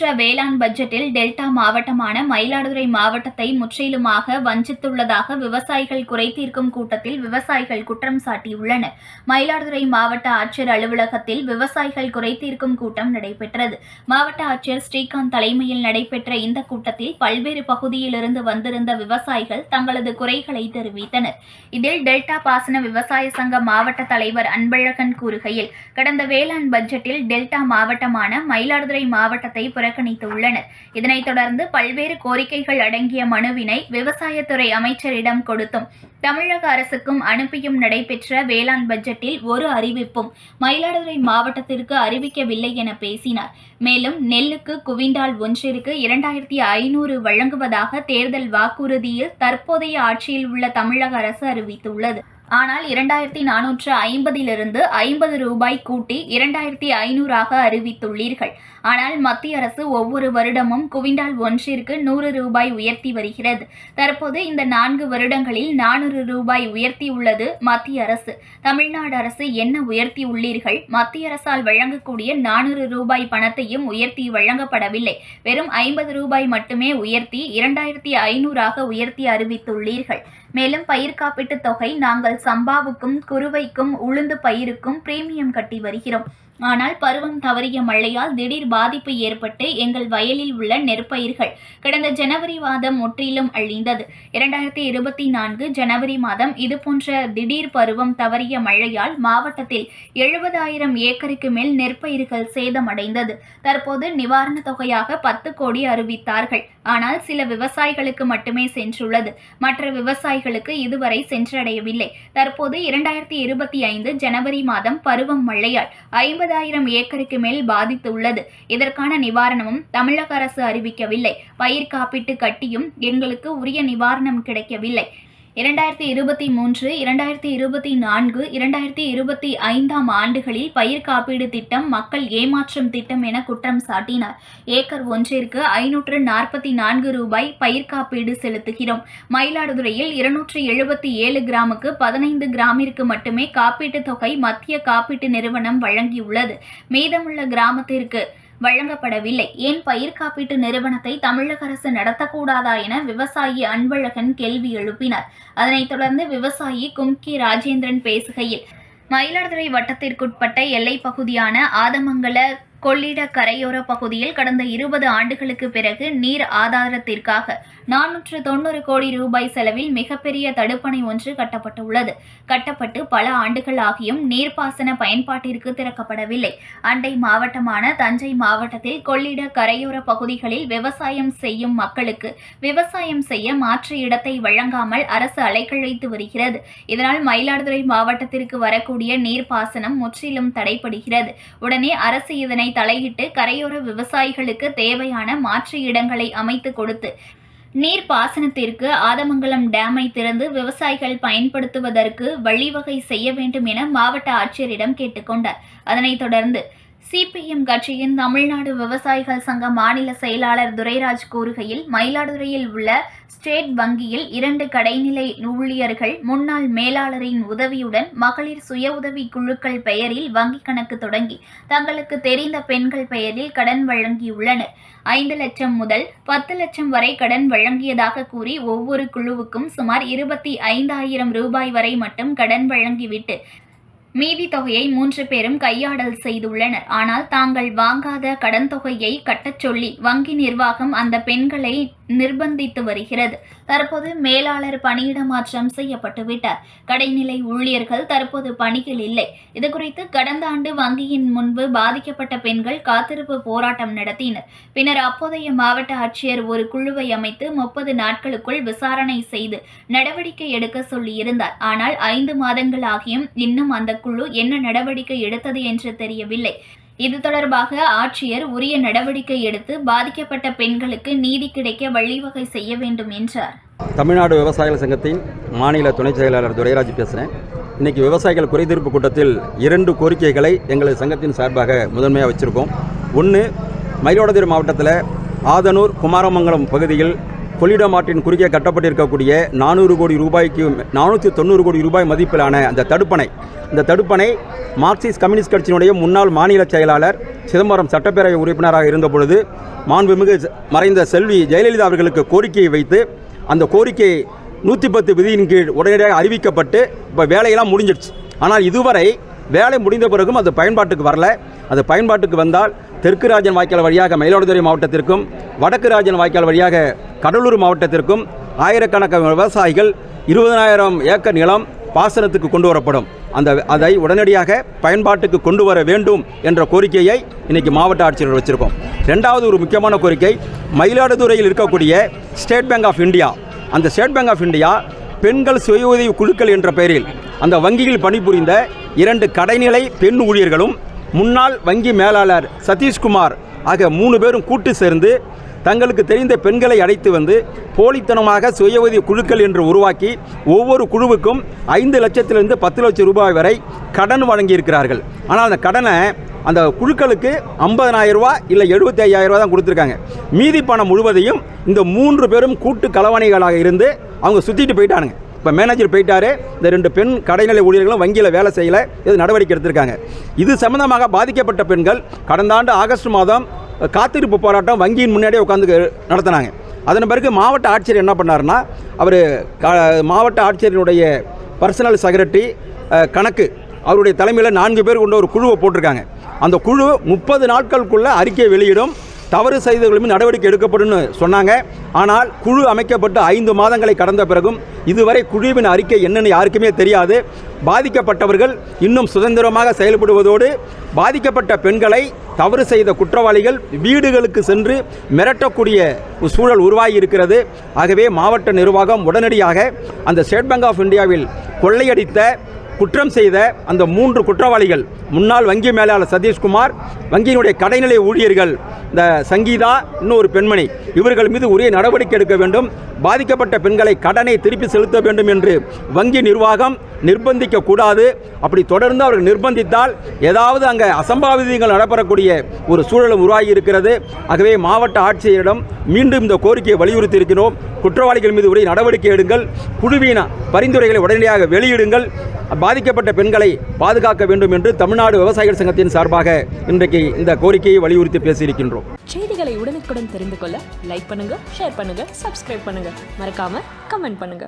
நடைபெற்ற வேளாண் பட்ஜெட்டில் டெல்டா மாவட்டமான மயிலாடுதுறை மாவட்டத்தை முற்றிலுமாக வஞ்சித்துள்ளதாக விவசாயிகள் குறை தீர்க்கும் கூட்டத்தில் விவசாயிகள் குற்றம் சாட்டியுள்ளனர். மயிலாடுதுறை மாவட்ட ஆட்சியர் அலுவலகத்தில் விவசாயிகள் குறை தீர்க்கும் கூட்டம் நடைபெற்றது. மாவட்ட ஆட்சியர் ஸ்ரீகாந்த் தலைமையில் நடைபெற்ற இந்த கூட்டத்தில் பல்வேறு பகுதியிலிருந்து வந்திருந்த விவசாயிகள் தங்களது குறைகளை தெரிவித்தனர். இதில் டெல்டா பாசன விவசாய சங்க மாவட்ட தலைவர் அன்பழகன் கூறுகையில் கடந்த வேளாண் பட்ஜெட்டில் டெல்டா மாவட்டமான மயிலாடுதுறை மாவட்டத்தை புறக்கணித்துள்ளனர். இதனைத் தொடர்ந்து பல்வேறு கோரிக்கைகள் அடங்கிய மனுவினை விவசாயத்துறை அமைச்சரிடம் கொடுத்தும் தமிழக அரசுக்கும் அனுப்பியும் நடைபெற்ற வேளாண் பட்ஜெட்டில் ஒரு அறிவிப்பும் மயிலாடுதுறை மாவட்டத்திற்கு அறிவிக்கவில்லை என பேசினார். மேலும் நெல்லுக்கு குவிண்டால் ஒன்றிற்கு இரண்டாயிரத்தி ஐநூறு வழங்குவதாக தேர்தல் வாக்குறுதியில் தற்போதைய ஆட்சியில் உள்ள தமிழக அரசு அறிவித்துள்ளது. ஆனால் இரண்டாயிரத்தி நானூற்று ஐம்பதிலிருந்து ஐம்பது ரூபாய் கூட்டி இரண்டாயிரத்தி ஐநூறாக அறிவித்துள்ளீர்கள். ஆனால் மத்திய அரசு ஒவ்வொரு வருடமும் குவிண்டால் ஒன்றிற்கு நூறு ரூபாய் உயர்த்தி வருகிறது. தற்போது இந்த நான்கு வருடங்களில் நானூறு ரூபாய் உயர்த்தியுள்ளது மத்திய அரசு. தமிழ்நாடு அரசு என்ன உயர்த்தி உள்ளீர்கள் மத்திய அரசால் வழங்கக்கூடிய நானூறு ரூபாய் பணத்தையும் உயர்த்தி வழங்கப்படவில்லை. வெறும் ஐம்பது ரூபாய் மட்டுமே உயர்த்தி இரண்டாயிரத்தி ஐநூறாக உயர்த்தி அறிவித்துள்ளீர்கள். மேலும் பயிர் காப்பீட்டுத் தொகை நாங்கள் சம்பாவுக்கும் குறுவைக்கும் உளுந்து பயிருக்கும் பிரீமியம் கட்டி வருகிறோம். ஆனால் பருவம் தவறிய மழையால் திடீர் பாதிப்பு ஏற்பட்டு எங்கள் வயலில் உள்ள நெற்பயிர்கள் கடந்த ஜனவரி மாதம் முற்றிலும் அழிந்தது. இரண்டாயிரத்தி இருபத்தி நான்கு ஜனவரி மாதம் இதுபோன்ற திடீர் பருவம் தவறிய மழையால் மாவட்டத்தில் எழுபதாயிரம் ஏக்கருக்கு மேல் நெற்பயிர்கள் சேதமடைந்தது. தற்போது நிவாரணத் தொகையாக பத்து கோடி அறிவித்தார்கள். ஆனால் சில விவசாயிகளுக்கு மட்டுமே சென்றுள்ளது. மற்ற விவசாயிகளுக்கு இதுவரை சென்றடையவில்லை. தற்போது இரண்டாயிரத்தி இருபத்தி ஐந்து ஜனவரி மாதம் பருவம் மழையால் ஐம்பதாயிரம் ஏக்கருக்கு மேல் பாதித்துள்ளது. இதற்கான நிவாரணமும் தமிழக அரசு அறிவிக்கவில்லை. பயிர் காப்பீட்டு கட்டியும் எங்களுக்கு உரிய நிவாரணம் கிடைக்கவில்லை. இரண்டாயிரத்தி இருபத்தி மூன்று இரண்டாயிரத்தி இருபத்தி நான்கு இரண்டாயிரத்தி இருபத்தி ஐந்தாம் ஆண்டுகளில் பயிர் காப்பீடு திட்டம் மக்கள் ஏமாற்றும் திட்டம் என குற்றம் சாட்டினார். ஏக்கர் ஒன்றிற்கு ஐநூற்று நாற்பத்தி நான்கு ரூபாய் பயிர் காப்பீடு செலுத்துகிறோம். மயிலாடுதுறையில் இருநூற்று எழுபத்தி ஏழு கிராமுக்கு பதினைந்து கிராமிற்கு மட்டுமே காப்பீட்டுத் தொகை மத்திய காப்பீட்டு நிறுவனம் வழங்கியுள்ளது. மீதமுள்ள கிராமத்திற்கு வழங்கப்படவில்லை. ஏன் பயிர் காப்பீட்டு நிறுவனத்தை தமிழக அரசு நடத்தக்கூடாதா என விவசாயி அன்பழகன் கேள்வி எழுப்பினார். அதனைத் தொடர்ந்து விவசாயி கும்கி ராஜேந்திரன் பேசுகையில் மயிலாடுதுறை வட்டத்திற்குட்பட்ட எல்லைப் பகுதியான ஆதமங்கல கொள்ளிட கரையோர பகுதியில் கடந்த இருபது ஆண்டுகளுக்கு பிறகு நீர் ஆதாரத்திற்காக நானூற்று தொண்ணூறு கோடி ரூபாய் செலவில் மிகப்பெரிய தடுப்பணை ஒன்று கட்டப்பட்டுள்ளது. கட்டப்பட்டு பல ஆண்டுகள் ஆகியும் நீர்ப்பாசன பயன்பாட்டிற்கு திறக்கப்படவில்லை. அண்டை மாவட்டமான தஞ்சை மாவட்டத்தில் கொள்ளிட கரையோர பகுதிகளில் விவசாயம் செய்யும் மக்களுக்கு விவசாயம் செய்ய மாற்று இடத்தை வழங்காமல் அரசு அலைக்கழித்து வருகிறது. இதனால் மயிலாடுதுறை மாவட்டத்திற்கு வரக்கூடிய நீர்ப்பாசனம் முற்றிலும் தடைபடுகிறது. உடனே அரசு இதனை தலையிட்டு கரையோர விவசாயிகளுக்கு தேவையான மாற்று இடங்களை அமைத்து கொடுத்து நீர் பாசனத்திற்கு ஆதமங்கலம் டேமை திறந்து விவசாயிகள் பயன்படுத்துவதற்கு வழிவகை செய்ய வேண்டும் என மாவட்ட ஆட்சியரிடம் கேட்டுக்கொண்டார் அதனைத் தொடர்ந்து சிபிஎம் கட்சியின் தமிழ்நாடு விவசாயிகள் சங்க மாநில செயலாளர் துரைராஜ் கூறுகையில் மயிலாடுதுறையில் உள்ள ஸ்டேட் வங்கியில் இரண்டு கடைநிலை ஊழியர்கள் முன்னாள் மேலாளரின் உதவியுடன் மகளிர் சுய உதவி குழுக்கள் பெயரில் வங்கிக் கணக்கு தொடங்கி தங்களுக்கு தெரிந்த பெண்கள் பெயரில் கடன் வழங்கியுள்ளனர். ஐந்து லட்சம் முதல் பத்து லட்சம் வரை கடன் வழங்கியதாக கூறி ஒவ்வொரு குழுவுக்கும் சுமார் இருபத்தி ஐந்தாயிரம் ரூபாய் வரை மட்டும் கடன் வழங்கிவிட்டு மீதி தொகையை மூன்று பேரும் கையாடல் செய்துள்ளனர். ஆனால் தாங்கள் வாங்காத கடன் தொகையை கட்டச் சொல்லி வங்கி நிர்வாகம் அந்த பெண்களை நிர்பந்தித்து வருகிறது. தற்போது மேலாளர் பணியிட மாற்றம் செய்யப்பட்டுவிட்டார். கடைநிலை ஊழியர்கள் தற்போது பணியில் இல்லை. இது குறித்து கடந்த ஆண்டு வங்கியின் முன்பு பாதிக்கப்பட்ட பெண்கள் காத்திருப்பு போராட்டம் நடத்தினர். பின்னர் அப்போதைய மாவட்ட ஆட்சியர் ஒரு குழுவை அமைத்து முப்பது நாட்களுக்குள் விசாரணை செய்து நடவடிக்கை எடுக்க சொல்லியிருந்தார். ஆனால் ஐந்து மாதங்கள் ஆகியும் இன்னும் அந்த குழு என்ன நடவடிக்கை எடுத்தது என்று தெரியவில்லை. இது தொடர்பாக ஆட்சியர் உரிய நடவடிக்கை எடுத்து பாதிக்கப்பட்ட பெண்களுக்கு நீதி கிடைக்க வழிவகை செய்ய வேண்டும் என்றார். தமிழ்நாடு விவசாயிகள் சங்கத்தின் மாநில துணை செயலாளர் துரைராஜ் பேசுகிறேன் இன்றைக்கி விவசாயிகள் குறைதீர்ப்பு கூட்டத்தில் இரண்டு கோரிக்கைகளை எங்களது சங்கத்தின் சார்பாக முதன்மையாக வச்சுருக்கோம். ஒன்று மயிலாடுதுறை மாவட்டத்தில் ஆதனூர் குமாரமங்கலம் பகுதியில் கொள்ளிடம் ஆற்றின் குறுக்கே கட்டப்பட்டிருக்கக்கூடிய நானூறு கோடி ரூபாய்க்கு நானூற்றி தொண்ணூறு கோடி ரூபாய் மதிப்பிலான அந்த தடுப்பணை. இந்த தடுப்பணை மார்க்சிஸ்ட் கம்யூனிஸ்ட் கட்சியினுடைய முன்னாள் மாநில செயலாளர் சிதம்பரம் சட்டப்பேரவை உறுப்பினராக இருந்த பொழுது மாண்புமிகு மறைந்த செல்வி ஜெயலலிதா அவர்களுக்கு கோரிக்கையை வைத்து அந்த கோரிக்கை நூற்றி பத்து விதியின் கீழ் உடனடியாக அறிவிக்கப்பட்டு இப்போ வேலையெல்லாம் முடிஞ்சிடுச்சு. ஆனால் இதுவரை வேலை முடிந்த பிறகும் அது பயன்பாட்டுக்கு வரல. அது பயன்பாட்டுக்கு வந்தால் தெற்கு ராஜன் வாய்க்கால் வழியாக மயிலாடுதுறை மாவட்டத்திற்கும் வடக்கு ராஜன் வாய்க்கால் வழியாக கடலூர் மாவட்டத்திற்கும் ஆயிரக்கணக்கான விவசாயிகள் இருபதனாயிரம் ஏக்கர் நிலம் பாசனத்துக்கு கொண்டு வரப்படும். அந்த அதை உடனடியாக பயன்பாட்டுக்கு கொண்டு வர வேண்டும் என்ற கோரிக்கையை இன்னைக்கு மாவட்ட ஆட்சியர் வச்சுருக்கோம். ரெண்டாவது ஒரு முக்கியமான கோரிக்கை மயிலாடுதுறையில் இருக்கக்கூடிய ஸ்டேட் பேங்க் ஆஃப் இந்தியா. அந்த ஸ்டேட் பேங்க் ஆஃப் இந்தியா பெண்கள் சுய உதவி குழுக்கள் என்ற பெயரில் அந்த வங்கியில் பணிபுரிந்த இரண்டு கடைநிலை பெண் ஊழியர்களும் முன்னாள் வங்கி மேலாளர் சதீஷ்குமார் ஆகிய மூணு பேரும் கூட்டு சேர்ந்து தங்களுக்கு தெரிந்த பெண்களை அழைத்து வந்து போலித்தனமாக சுய உதவி குழுக்கள் என்று உருவாக்கி ஒவ்வொரு குழுவுக்கும் ஐந்து லட்சத்திலிருந்து பத்து லட்சம் ரூபாய் வரை கடன் வழங்கியிருக்கிறார்கள். ஆனால் அந்த கடனை அந்த குழுக்களுக்கு 50000 இல்லை எழுபத்தி ஐயாயிரம் தான் கொடுத்துருக்காங்க. மீதி பணம் முழுவதையும் இந்த மூன்று பேரும் கூட்டு கலவணைகளாக இருந்து அவங்க சுற்றிட்டு போயிட்டானுங்க. இப்போ மேனேஜர் போயிட்டாரு. இந்த ரெண்டு பெண் கடைநிலை ஊழியர்களும் வங்கியில் வேலை செய்யலை. இது நடவடிக்கை எடுத்திருக்காங்க. இது சம்பந்தமாக பாதிக்கப்பட்ட பெண்கள் கடந்த ஆண்டு ஆகஸ்ட் மாதம் காத்திருப்பு போராட்டம் வங்கியின் முன்னாடியே உட்காந்து நடத்தினாங்க. அதன் பிறகு மாவட்ட ஆட்சியர் என்ன பண்ணாருன்னா அவர் மாவட்ட ஆட்சியரினுடைய பர்சனல் செக்ரட்டரி கணக்கு அவருடைய தலைமையில் நான்கு பேர் கொண்ட ஒரு குழுவை போட்டிருக்காங்க. அந்த குழு முப்பது நாட்களுக்குள்ள அறிக்கை வெளியிடும். தவறு செய்தவர்களும் நடவடிக்கை எடுக்கப்படும்னு சொன்னாங்க. ஆனால் குழு அமைக்கப்பட்டு ஐந்து மாதங்களை கடந்த பிறகும் இதுவரை குழுவின் அறிக்கை என்னென்னு யாருக்குமே தெரியாது. பாதிக்கப்பட்டவர்கள் இன்னும் சுதந்திரமாக செயல்படுவதோடு பாதிக்கப்பட்ட பெண்களை தவறு செய்த குற்றவாளிகள் வீடுகளுக்கு சென்று மிரட்டக்கூடிய சூழல் உருவாகி இருக்கிறது ஆகவே மாவட்ட நிர்வாகம் உடனடியாக அந்த ஸ்டேட் பேங்க் ஆஃப் இந்தியாவில் கொள்ளையடித்த குற்றம் செய்த அந்த மூன்று குற்றவாளிகள் முன்னாள் வங்கி மேலாளர் சதீஷ்குமார் வங்கியினுடைய கடைநிலை ஊழியர்கள் இந்த சங்கீதா இன்னொரு பெண்மணி இவர்கள் மீது உரிய நடவடிக்கை எடுக்க வேண்டும் பாதிக்கப்பட்ட பெண்களை கடனை திருப்பி செலுத்த வேண்டும் என்று வங்கி நிர்வாகம் நிர்பந்திக்க கூடாது. அப்படி தொடர்ந்து அவர்கள் நிர்பந்தித்தால் ஏதாவது அங்கே அசம்பாவிதங்கள் நடைபெறக்கூடிய ஒரு சூழலும் உருவாகி இருக்கிறது ஆகவே மாவட்ட ஆட்சியரிடம் மீண்டும் இந்த கோரிக்கையை வலியுறுத்தி இருக்கிறோம் குற்றவாளிகள் மீது உரிய நடவடிக்கை எடுங்கள். குழுவின பரிந்துரைகளை உடனடியாக வெளியிடுங்கள். பாதிக்கப்பட்ட பெண்களை பாதுகாக்க வேண்டும் என்று தமிழ்நாடு விவசாயிகள் சங்கத்தின் சார்பாக இன்றைக்கு இந்த கோரிக்கையை வலியுறுத்தி பேசியிருக்கின்றோம். செய்திகளை உடனுக்குடன் தெரிந்து கொள்ள லைக் பண்ணுங்க ஷேர் பண்ணுங்க சப்ஸ்கிரைப் பண்ணுங்க. மறக்காம கமெண்ட் பண்ணுங்க.